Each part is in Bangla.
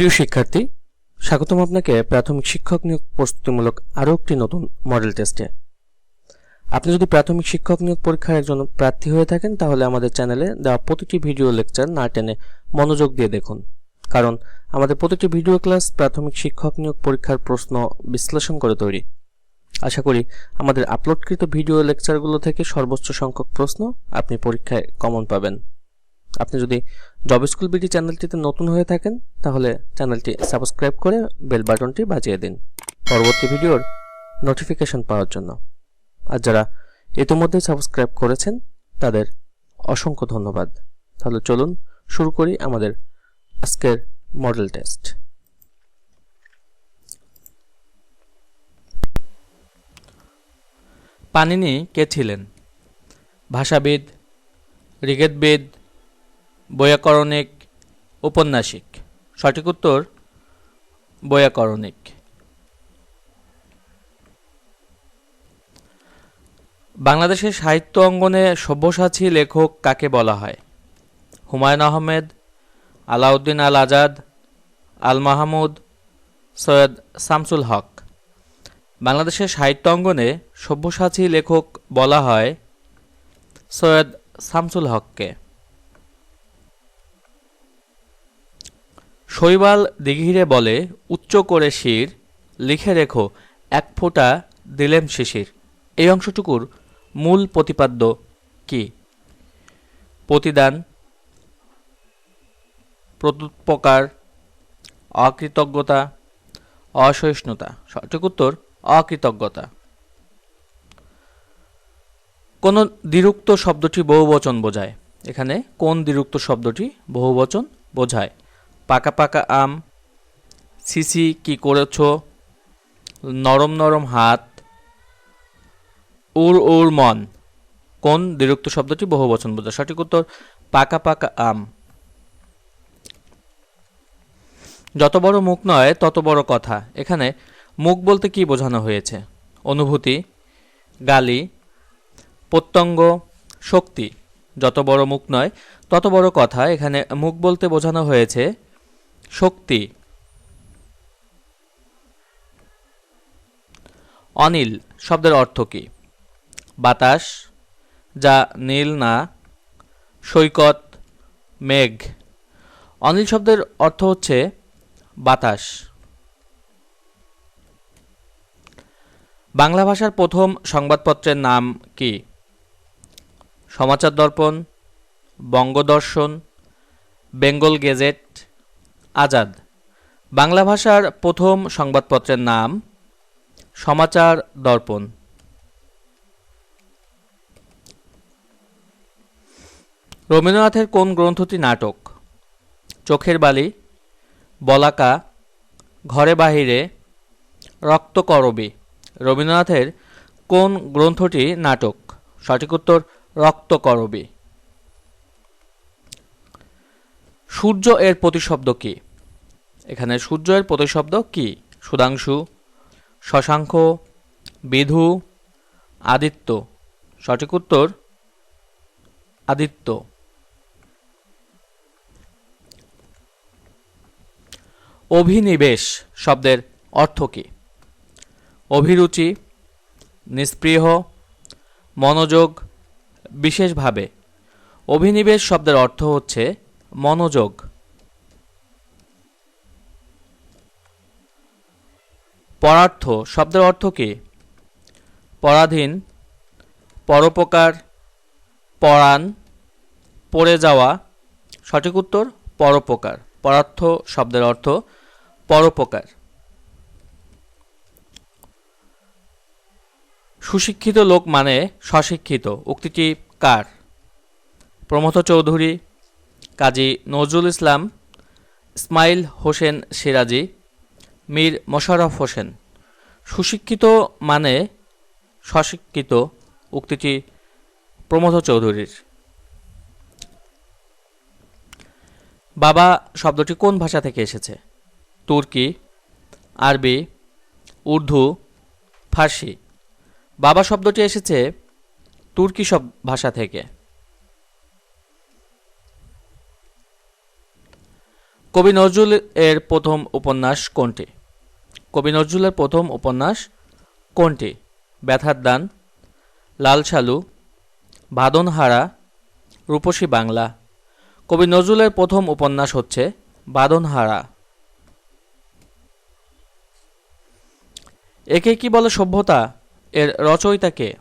প্রিয় শিক্ষার্থী, স্বাগতম আপনাকে প্রাথমিক শিক্ষক নিয়োগ প্রস্তুতিমূলক আরও একটি নতুন মডেল টেস্টে আপনি যদি প্রাথমিক শিক্ষক নিয়োগ পরীক্ষার একজন প্রার্থী হয়ে থাকেন, তাহলে আমাদের চ্যানেলে দেওয়া প্রতিটি ভিডিও লেকচার না টেনে মনোযোগ দিয়ে দেখুন। কারণ আমাদের প্রতিটি ভিডিও ক্লাস প্রাথমিক শিক্ষক নিয়োগ পরীক্ষার প্রশ্ন বিশ্লেষণ করে তৈরি। আশা করি আমাদের আপলোডকৃত ভিডিও লেকচারগুলো থেকে সর্বোচ্চ সংখ্যক প্রশ্ন আপনি পরীক্ষায় কমন পাবেন। আপনি যদি জব স্কুল বিডি চ্যানেলটিতে নতুন হয়ে থাকেন, তাহলে চ্যানেলটি সাবস্ক্রাইব করে বেল বাটনটি বাজিয়ে দিন। পরবর্তী ভিডিওর নোটিফিকেশন পাওয়ার জন্য। আর যারা ইতিমধ্যে সাবস্ক্রাইব করেছেন, তাদের অসংখ্য ধন্যবাদ। তাহলে চলুন শুরু করি আমাদের আজকের মডেল টেস্ট পানিনি কে ছিলেন? ভাষাবিদ ঋগ্বেদবিদ বৈয়াকরণিক ঔপন্যাসিক সঠিক উত্তর, বৈয়াকরণিক। বাংলাদেশের সাহিত্য অঙ্গনে সব্যসাচী লেখক কাকে বলা হয়? হুমায়ুন আহমেদ, আলাউদ্দিন আল আজাদ আল মাহমুদ সৈয়দ শামসুল হক। বাংলাদেশের সাহিত্য অঙ্গনে সব্যসাচী লেখক বলা হয় সৈয়দ শামসুল হককে। শৈবাল দিঘিরে বলে, উচ্চ করে শির, লিখে রেখো, এক ফোঁটা দিলেম শিশির। এই অংশটুকুর মূল প্রতিপাদ্য কি? প্রতিদান প্রত্যুপকার অকৃতজ্ঞতা, অসহিষ্ণুতা। সঠিক উত্তর, অকৃতজ্ঞতা। কোন দ্বিরুক্ত শব্দটি বহুবচন বোঝায়। এখানে কোন দ্বিরুক্ত শব্দটি বহুবচন বোঝায়? পাকা পাকা আম সিসি কি করেছ? নরম নরম হাত উর উর মন। কোন দ্বিরুক্ত শব্দটি বহুবচন বোঝায়? সঠিক উত্তর, পাকা পাকা আম। যত বড় মুখ নয়, তত বড় কথা। এখানে মুখ বলতে কি বোঝানো হয়েছে? অনুভূতি, গালি, প্রত্যঙ্গ, শক্তি। যত বড় মুখ নয়, তত বড় কথা। এখানে মুখ বলতে বোঝানো হয়েছে শক্তি। অনিল শব্দের অর্থ কী? বাতাস, যা নীল না, সৈকত, মেঘ। অনিল শব্দের অর্থ হচ্ছে বাতাস। বাংলা ভাষার প্রথম সংবাদপত্রের নাম কি? Samachar Darpan, Bangadarshan, Bengal gazette Azad. Bangla ভাষার প্রথম সংবাদপত্রের নাম, সমাচার দর্পণ। রবীন্দ্রনাথের কোন গ্রন্থটি নাটক? চোখের বালি, বলাকা, ঘরে বাহিরে, রক্তকরবী। রবীন্দ্রনাথের কোন গ্রন্থটি নাটক? সঠিক উত্তর, রক্তকরবী। সূর্য এর প্রতিশব্দ কি? এখানে সূর্যের প্রতিশব্দ কি? সুধাংশু, শশাঙ্ক, বিধু, আদিত্য। সঠিক উত্তর, আদিত্য। অভিনিবেশ শব্দের অর্থ কী? অভিরুচি নিস্পৃহ মনোযোগ, বিশেষভাবে। অভিনিবেশ শব্দের অর্থ হচ্ছে মনোযোগ। পরার্থ শব্দের অর্থ কী? পরাধীন, পরোপকার, পরাণ, পড়ে যাওয়া, সঠিক উত্তর পরোপকার। পরার্থ শব্দের অর্থ পরোপকার। সুশিক্ষিত লোক মানে স্বশিক্ষিত। উক্তিটি কার? প্রমথ চৌধুরী, কাজী নজরুল ইসলাম, ইসমাইল হোসেন সিরাজি মীর মোশাররফ হোসেন। সুশিক্ষিত মানে স্বশিক্ষিত উক্তিটি প্রমথ চৌধুরীর। বাবা শব্দটি কোন ভাষা থেকে এসেছে? তুর্কি, আরবি, উর্দু, ফার্সি। বাবা শব্দটি এসেছে তুর্কি সব ভাষা থেকে। কবি নজরুল এর প্রথম উপন্যাস কোনটি? কবি নজরুলের প্রথম উপন্যাস কোনটি? ব্যথার দান, লাল সালু বাদনহারা, রূপসী বাংলা। কবি নজরুলের প্রথম উপন্যাস হচ্ছে বাদনহারা। একে কি বলে সভ্যতা? এর রচয়িতাকে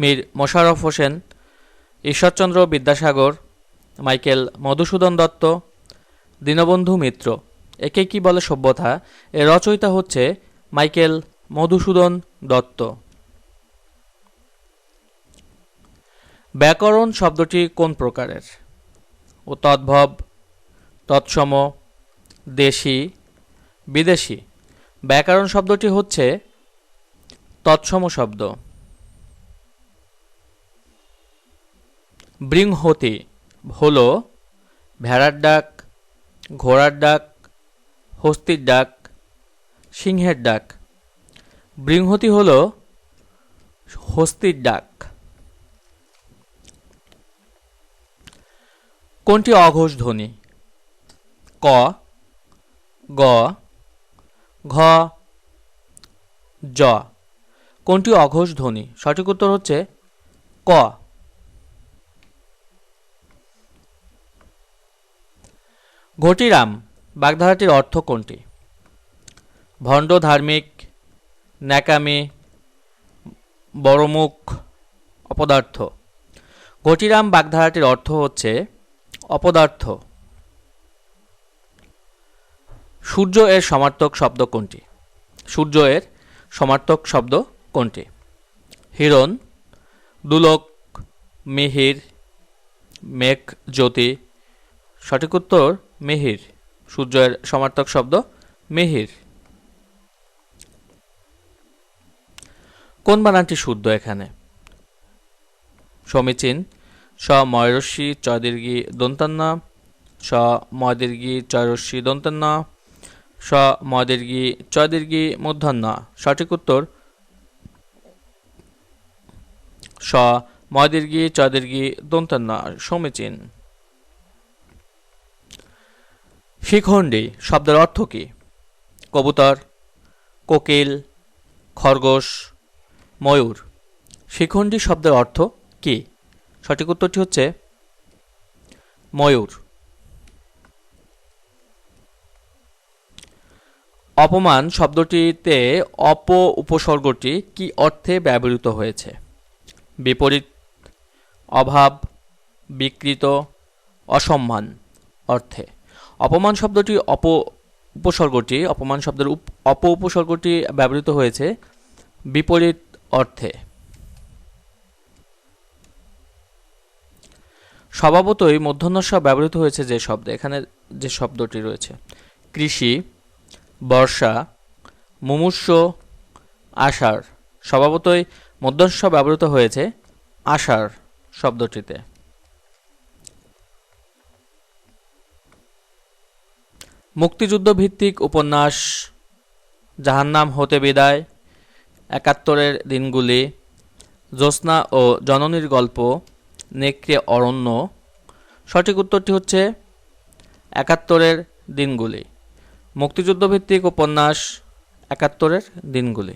মীর মোশাররফ হোসেন, ঈশ্বরচন্দ্র বিদ্যাসাগর, মাইকেল মধুসূদন দত্ত, দীনবন্ধু মিত্র। একে কি বলে সভ্যতা? এর রচয়িতা হচ্ছে মাইকেল মধুসূদন দত্ত। ব্যাকরণ শব্দটি কোন প্রকারের? ও তদ্ভব, তৎসম, দেশি, বিদেশি। ব্যাকরণ শব্দটি হচ্ছে তৎসম শব্দ। বৃংহতি হল, ভেড়ার ডাক, ঘোড়ার ডাক হস্তির ডাক, সিংহের ডাক। বৃংহতি হল হস্তির ডাক। কোনটি অঘোষ ধ্বনি? ক, গ, ঘ, জ। কোনটি অঘোষ ধ্বনি? সঠিক উত্তর হচ্ছে ক। ঘটিরাম। বাগধারাটির অর্থ কোনটি? ভণ্ড ধার্মিক, ন্যাকামি, বড়মুখ, অপদার্থ। ঘটিরাম বাগধারাটির অর্থ হচ্ছে অপদার্থ। সূর্য এর সমার্থক শব্দ কোনটি? সূর্য এর সমার্থক শব্দ কোনটি? হিরণ, দুলক, মিহির, মেঘ, জ্যোতি। সঠিক উত্তর, মিহির। সূর্যের সমার্থক শব্দ মিহির। কোন বানানটি শুদ্ধ এখানে? সমীচীন। স ময়রস্যি চয়দীর্ঘি দন্তান্ন। স ময়দীর্ঘি চয়রস্যি দন্তান্ন। স ময়দীর্ঘি চয়দীর্ঘি মূর্ধন্য সঠিক উত্তর? স ময়দীর্ঘি চয়দীর্ঘি দন্তান্ন। সমীচীন। শিখণ্ডী শব্দের অর্থ কী? কবুতর, কোকিল, খরগোশ, ময়ূর। শিখণ্ডী শব্দের অর্থ কী? সঠিক উত্তরটি হচ্ছে ময়ূর। অপমান শব্দটিতে অপ উপসর্গটি কি অর্থে ব্যবহৃত হয়েছে? বিপরীত, অভাব, বিকৃত, অসম্মান অর্থে। অপমান শব্দটি অপ উপসর্গটি, অপমান শব্দের অপ উপসর্গটি ব্যবহৃত হয়েছে বিপরীত অর্থে। স্বভাবতই মূর্ধন্যস্ব ব্যবহৃত হয়েছে যে শব্দ, এখানে যে শব্দটি রয়েছে। কৃষি, বর্ষা, মুমূর্ষ, আষাঢ়। স্বভাবতই মধ্যস্ব ব্যবহৃত হয়েছে আষাঢ় শব্দটিতে। মুক্তিযুদ্ধ ভিত্তিক উপন্যাস জাহান্নাম হতে বিদায়, একাত্তরের দিনগুলি, জ্যোৎস্না ও জননীর গল্প, নেকড়ে অরণ্য। সঠিক উত্তরটি হচ্ছে একাত্তরের দিনগুলি। মুক্তিযুদ্ধ ভিত্তিক উপন্যাস একাত্তরের দিনগুলি।